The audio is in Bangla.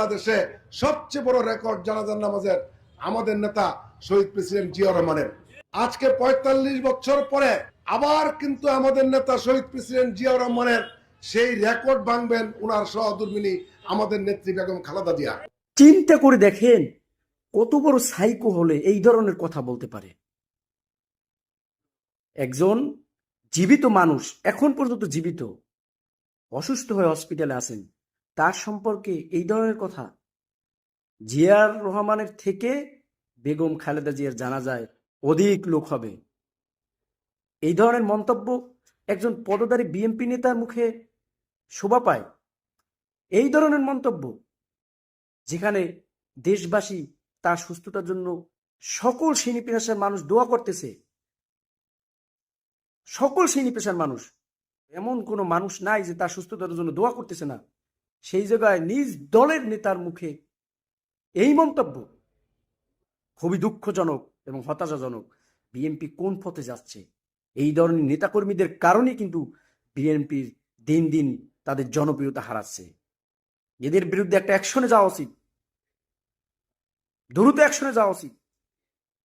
বাংলাদেশে সবচেয়ে বড় রেকর্ড জানাজার নামাজের আমাদের নেতা শহীদ প্রেসিডেন্ট জিয়া রহমানের। আজকে পঁয়তাল্লিশ বছর পরে আবার কিন্তু আমাদের নেতা শহীদ প্রেসিডেন্ট জিয়া রহমানের সেই রেকর্ড ভাঙবেন উনার সহধর্মিনী আমাদের নেত্রী বেগম খালেদা জিয়া। চিন্তা করে দেখেন কত বড় সাইকো হলে এই ধরনের কথা বলতে পারে। একজন জীবিত মানুষ, এখন পর্যন্ত জীবিত, অসুস্থ হয়ে হসপিটালে আছেন। তার সম্পর্কে এই ধরনের কথা। জিয়ার রহমানের থেকে বেগম খালেদা জিয়ার জানা যায় অধিক লোক হবে। এই ধরনের মন্তব্য একজন পদধারী বিএনপি নেতার মুখে শোভা পায়। এই ধরনের মন্তব্য, যেখানে দেশবাসী তার সুস্থতার জন্য সকল শ্রেণি পেশার মানুষ দোয়া করতেছে, সকল শ্রেণি পেশার মানুষ, এমন কোনো মানুষ নাই যে তার সুস্থতার জন্য দোয়া করতেছে না। সেই জায়গায় নিজ দলের নেতার মুখে এই মন্তব্য। খুবই দুঃখজনক এবং হতাশাজনক। বিএনপি কোন পথে যাচ্ছে? এই ধরনের নেতাকর্মীদের কারণে কিন্তু বিএনপির দিন দিন তাদের জনপ্রিয়তা হারাচ্ছে। এদের বিরুদ্ধে একটা অ্যাকশনে যাওয়া উচিত। দ্রুত অ্যাকশনে যাওয়া উচিত।